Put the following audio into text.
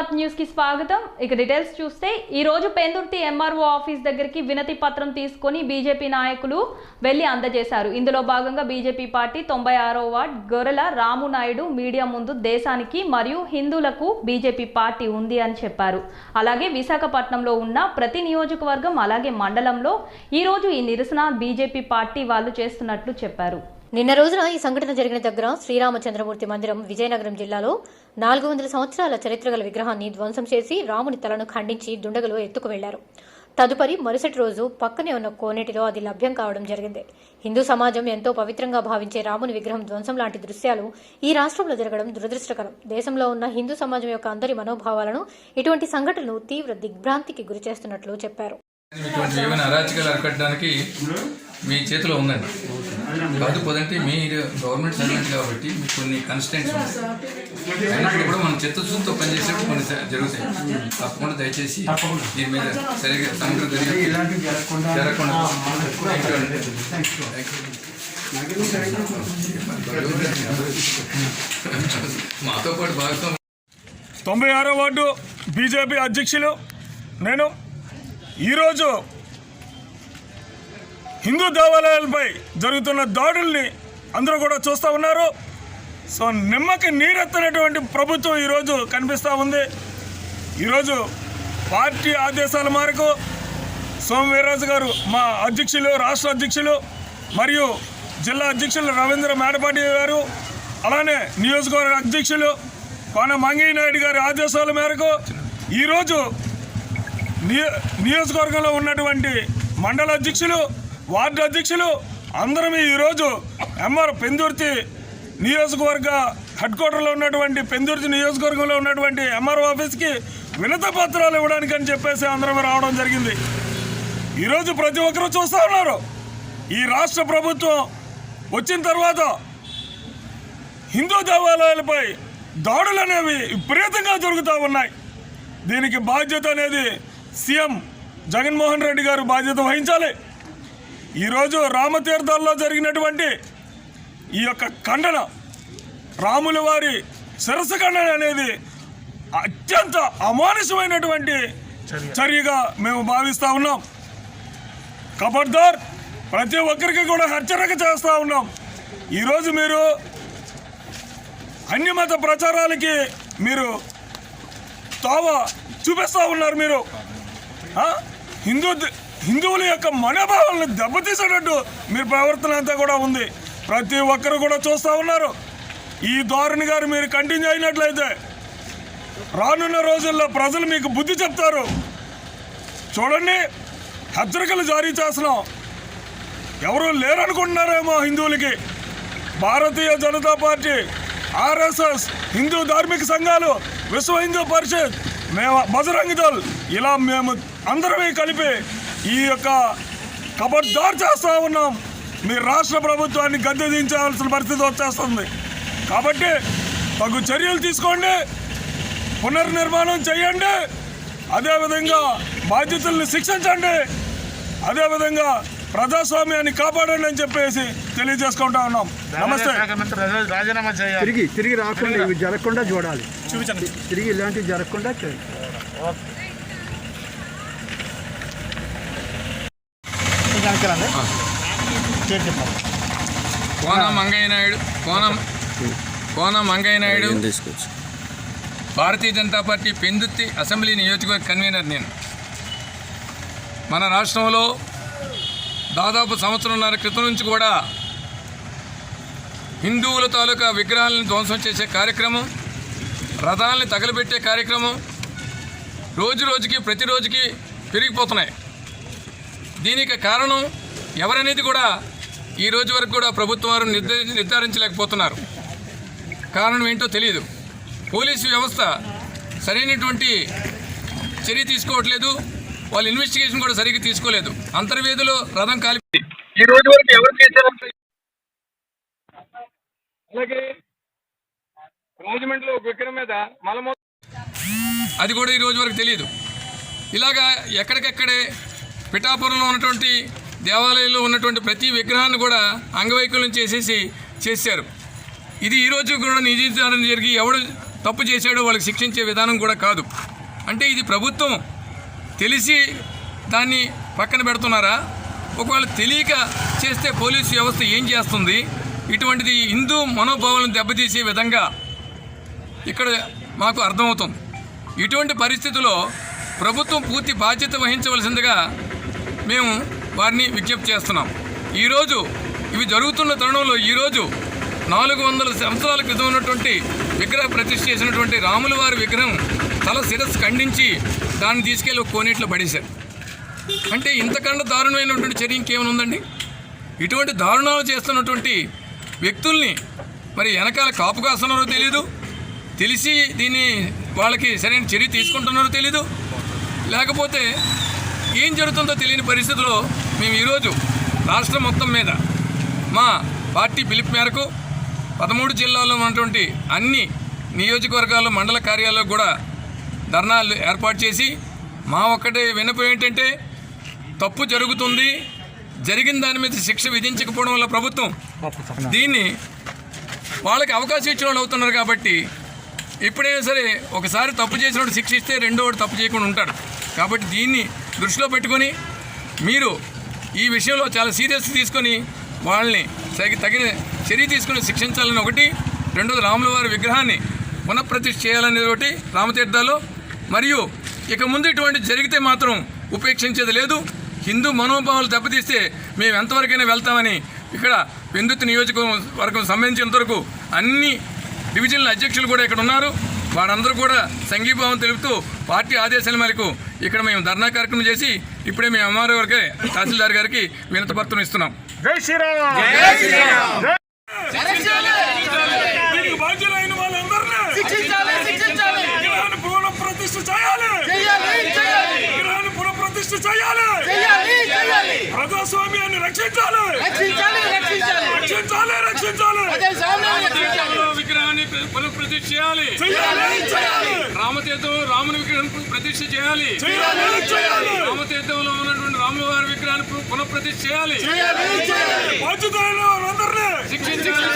Mark న్యూస్కి స్వాగతం. ఇక డీటెయిల్స్ చూస్తే ఈ రోజు పెందుర్తి ఎంఆర్ఓ ఆఫీస్ దగ్గరికి వినతి పత్రం తీసుకొని బీజేపీ నాయకులు వెళ్ళి అందజేశారు. ఇందులో భాగంగా బీజేపీ పార్టీ తొంభై ఆరో వార్డ్ గొర్రెల రాము నాయుడు మీడియా ముందు దేశానికి మరియు హిందువులకు బీజేపీ పార్టీ ఉంది అని చెప్పారు. అలాగే విశాఖపట్నంలో ఉన్న ప్రతి నియోజకవర్గం అలాగే మండలంలో ఈ రోజు ఈ నిరసన బీజేపీ పార్టీ వాళ్ళు చేస్తున్నట్లు చెప్పారు. నిన్న రోజున ఈ సంఘటన జరిగిన దగ్గర శ్రీరామచంద్రమూర్తి మందిరం విజయనగరం జిల్లాలో నాలుగు వందల సంవత్సరాల చరిత్ర గల విగ్రహాన్ని ధ్వంసం చేసి రాముని తలను ఖండించి దుండగులు ఎత్తుకు వెళ్ళారు. తదుపరి మరుసటి రోజు పక్కనే ఉన్న కోనేటిలో అది లభ్యం కావడం జరిగింది. హిందూ సమాజం ఎంతో పవిత్రంగా భావించే రాముని విగ్రహం ధ్వంసం లాంటి దృశ్యాలు ఈ రాష్ట్రంలో జరగడం దురదృష్టకరం. దేశంలో ఉన్న హిందూ సమాజం యొక్క అందరి మనోభావాలను ఇటువంటి సంఘటనలు తీవ్ర దిగ్భ్రాంతికి గురిచేస్తున్నట్లు చెప్పారు. ఇటువంటి ఏమైనా అరాచకాలు అరికట్టడానికి మీ చేతిలో ఉందండి. కాకపోతే మీరు గవర్నమెంట్ సర్వెంట్ కాబట్టి మీకు కొన్ని కన్స్టెంట్స్ ఉన్నాయి. అయినప్పుడు కూడా మనం చిత్తశుద్ధితో పనిచేసేప్పుడు కొన్ని జరుగుతాయి. తప్పకుండా దయచేసి దీని మీద సరిగ్గా సమగ్ర దర్యాప్తు జరగకుండా మాతో పాటు భాగస్వామి తొంభై ఆరో వార్డు బీజేపీ అధ్యక్షులు నేను ఈరోజు హిందూ దేవాలయాలపై జరుగుతున్న దాడుల్ని అందరూ కూడా చూస్తూ ఉన్నారు. సో నిమ్మకి నీరెత్తనటువంటి ప్రభుత్వం ఈరోజు కనిపిస్తూ ఉంది. ఈరోజు పార్టీ ఆదేశాల మేరకు సోమవీర్రాజు గారు మా అధ్యక్షులు రాష్ట్ర అధ్యక్షులు మరియు జిల్లా అధ్యక్షులు రవీంద్ర మేడపాటి గారు అలానే నియోజకవర్గ అధ్యక్షులు కోన మంగయ్య నాయుడు గారి ఆదేశాల మేరకు ఈరోజు నియోజకవర్గంలో ఉన్నటువంటి మండల అధ్యక్షులు వార్డు అధ్యక్షులు అందరం ఈరోజు ఎంఆర్ పెందుర్తి నియోజకవర్గ హెడ్ క్వార్టర్లో ఉన్నటువంటి పెందుర్తి నియోజకవర్గంలో ఉన్నటువంటి ఎంఆర్ఓ ఆఫీస్కి వినత పత్రాలు ఇవ్వడానికి అని చెప్పేసి అందరం రావడం జరిగింది. ఈరోజు ప్రతి ఒక్కరూ చూస్తూ ఉన్నారు. ఈ రాష్ట్ర ప్రభుత్వం వచ్చిన తర్వాత హిందూ దేవాలయాలపై దాడులు అనేవి విపరీతంగా జరుగుతూ ఉన్నాయి. దీనికి బాధ్యత అనేది సీఎం జగన్మోహన్ రెడ్డి గారు బాధ్యత వహించాలి. ఈరోజు రామతీర్థాల్లో జరిగినటువంటి ఈ యొక్క ఖండన రాముల వారి శిరస్సు ఖండన అనేది అత్యంత అమానుషమైనటువంటి చర్యగా మేము భావిస్తూ ఉన్నాం. కబర్దార్ ప్రతి ఒక్కరికి కూడా హెచ్చరిక చేస్తూ ఉన్నాం. ఈరోజు మీరు అన్యమత ప్రచారాలకి మీరు తావ చూపిస్తూ ఉన్నారు మీరు? హిందూ హిందువుల యొక్క మనోభావాలను దెబ్బతీసేటట్టు మీరు ప్రవర్తన అంతా కూడా ఉంది. ప్రతి ఒక్కరు కూడా చూస్తూ ఉన్నారు. ఈ ధోరణి గారు మీరు కంటిన్యూ అయినట్లయితే రానున్న రోజుల్లో ప్రజలు మీకు బుద్ధి చెప్తారు. చూడండి హెచ్చరికలు జారీ చేస్తున్నాం. ఎవరు లేరనుకుంటున్నారేమో హిందువులకి. భారతీయ జనతా పార్టీ ఆర్ఎస్ఎస్ హిందూ ధార్మిక సంఘాలు విశ్వ హిందూ పరిషత్ మేము బజరంగ్ దళ్ ఇలా మేము అందరమే కలిపి ఈ యొక్క కబర్దార్ చేస్తూ ఉన్నాం. మీ రాష్ట్ర ప్రభుత్వాన్ని గద్దె దించాల్సిన పరిస్థితి వచ్చేస్తుంది. కాబట్టి తగు చర్యలు తీసుకోండి. పునర్నిర్మాణం చేయండి. అదేవిధంగా బాధ్యతల్ని శిక్షించండి. అదేవిధంగా ప్రజాస్వామ్యాన్ని కాపాడండి అని చెప్పేసి తెలియజేసుకుంటా ఉన్నాం. నమస్తే. రాజీనామా చేయాలి. తిరిగి తిరిగి రాకుండా ఇవి జరగకుండా చూడాలి. చూపించండి. తిరిగి ఇలాంటివి జరగకుండా చేయాలి కనుకరండి చేతి చెప్పండి. కోన మంగయ్య నాయుడు కోన కోన మంగయ్య నాయుడు భారతీయ జనతా పార్టీ పెందుత్తి అసెంబ్లీ నియోజకవర్గ కన్వీనర్ నేను. మన రాష్ట్రంలో దాదాపు సంవత్సరంన్నర క్రితం నుంచి కూడా హిందువుల తాలూకా విగ్రహాలను ధ్వంసం చేసే కార్యక్రమం రథాలని తగలబెట్టే కార్యక్రమం రోజు రోజుకి ప్రతిరోజుకి పెరిగిపోతున్నాయి. దీనికి కారణం ఎవరనేది కూడా ఈ రోజు వరకు కూడా ప్రభుత్వం వారు నిర్ధ- నిర్ధారించలేకపోతున్నారు. కారణం ఏంటో తెలియదు పోలీసు వ్యవస్థ సరైనటువంటి చర్య తీసుకోవట్లేదు. వాళ్ళ ఇన్వెస్టిగేషన్ కూడా సరిగ్గా తీసుకోలేదు. అంతర్వేదిలో రథం కాలి ఈ రోజు వరకు ఎవరు అలాగే రాజమండ్రిలో మీద మలమూ అది కూడా ఈ రోజు వరకు తెలియదు ఇలాగా ఎక్కడికెక్కడే పిఠాపురంలో ఉన్నటువంటి దేవాలయంలో ఉన్నటువంటి ప్రతి విగ్రహాన్ని కూడా అంగవైకల్యం చేసేసి చేశారు. ఇది ఈరోజు కూడా నిజీకరణ జరిగి ఎవడు తప్పు చేశాడో వాళ్ళకి శిక్షించే విధానం కూడా కాదు. అంటే ఇది ప్రభుత్వం తెలిసి దాన్ని పక్కన పెడుతున్నారా? ఒకవేళ తెలియక చేస్తే పోలీసు వ్యవస్థ ఏం చేస్తుంది? ఇటువంటిది హిందూ మనోభావాలను దెబ్బతీసే విధంగా ఇక్కడ మాకు అర్థమవుతుంది. ఇటువంటి పరిస్థితుల్లో ప్రభుత్వం పూర్తి బాధ్యత వహించవలసిందిగా మేము వారిని విజ్ఞప్తి చేస్తున్నాం. ఈరోజు ఇవి జరుగుతున్న తరుణంలో ఈరోజు నాలుగు వందల సంవత్సరాల క్రితం ఉన్నటువంటి విగ్రహ ప్రతిష్ఠ చేసినటువంటి రాముల వారి విగ్రహం తల శిరస్సు ఖండించి దాన్ని తీసుకెళ్ళి ఒక కోనేట్లో పడేశారు. అంటే ఇంతకన్నా దారుణమైనటువంటి చర్య ఇంకేమైనా ఉందండి? ఇటువంటి దారుణాలు చేస్తున్నటువంటి వ్యక్తుల్ని మరి వెనకాల కాపు కాస్తున్నారో తెలియదు తెలిసి దీన్ని వాళ్ళకి సరైన చర్య తీసుకుంటున్నారో తెలీదు. లేకపోతే ఏం జరుగుతుందో తెలియని పరిస్థితిలో మేము ఈరోజు రాష్ట్రం మొత్తం మీద మా పార్టీ పిలుపు మేరకు పదమూడు జిల్లాల్లో ఉన్నటువంటి అన్ని నియోజకవర్గాల్లో మండల కార్యాలయాలు కూడా ధర్నాలు ఏర్పాటు చేసి మా ఒక్కటే వినపం ఏంటంటే తప్పు జరుగుతుంది జరిగిన దాని మీద శిక్ష విధించకపోవడం వల్ల ప్రభుత్వం దీన్ని వాళ్ళకి అవకాశం ఇచ్చిన వాళ్ళు అవుతున్నారు కాబట్టి ఎప్పుడైనా సరే ఒకసారి తప్పు చేసినప్పుడు శిక్షిస్తే ఇస్తే రెండో వాడు తప్పు చేయకుండా ఉంటాడు. కాబట్టి దీన్ని దృష్టిలో పెట్టుకొని మీరు ఈ విషయంలో చాలా సీరియస్ తీసుకొని వాళ్ళని తగిన చర్య తీసుకుని శిక్షించాలని ఒకటి రెండోది రాముల వారి విగ్రహాన్ని పునఃప్రతిష్ఠ చేయాలనేది ఒకటి రామతీర్థాలు మరియు ఇక ముందు ఇటువంటి జరిగితే మాత్రం ఉపేక్షించేది లేదు. హిందూ మనోభావాలు దెబ్బతీస్తే మేము ఎంతవరకైనా వెళ్తామని ఇక్కడ పెందుతు నియోజకవర్గం సంబంధించినంతవరకు అన్ని డివిజన్ల అధ్యక్షులు కూడా ఇక్కడ ఉన్నారు. వారందరూ కూడా సంఘీభావం తెలుపుతూ పార్టీ ఆదేశాల మేరకు ఇక్కడ మేము ధర్నా కార్యక్రమం చేసి ఇప్పుడే మేము ఎంఆర్ఓ గారికి తహసీల్దార్ గారికి వినతి పత్రం ఇస్తున్నాం జై శ్రీరామ్ దీనికి బాధ్యులైన వాళ్ళందరినీ విగ్రహాన్ని పునః ప్రతిష్ఠ చేయాలి విగ్రహాన్ని పునః ప్రతిష్ఠ చేయాలి ప్రజాస్వామ్యాన్ని రక్షించాలి రక్షించాలి రక్షించాలి విగ్రహాన్ని పునఃప్రతిష్ఠ చేయాలి. రామతీర్థం రాముని విగ్రహం ప్రతిష్ఠ చేయాలి. రామతీర్థంలో ఉన్నటువంటి రాముల వారి విగ్రహాన్ని పునఃప్రతిష్ఠ చేయాలి. శిక్షించాలి.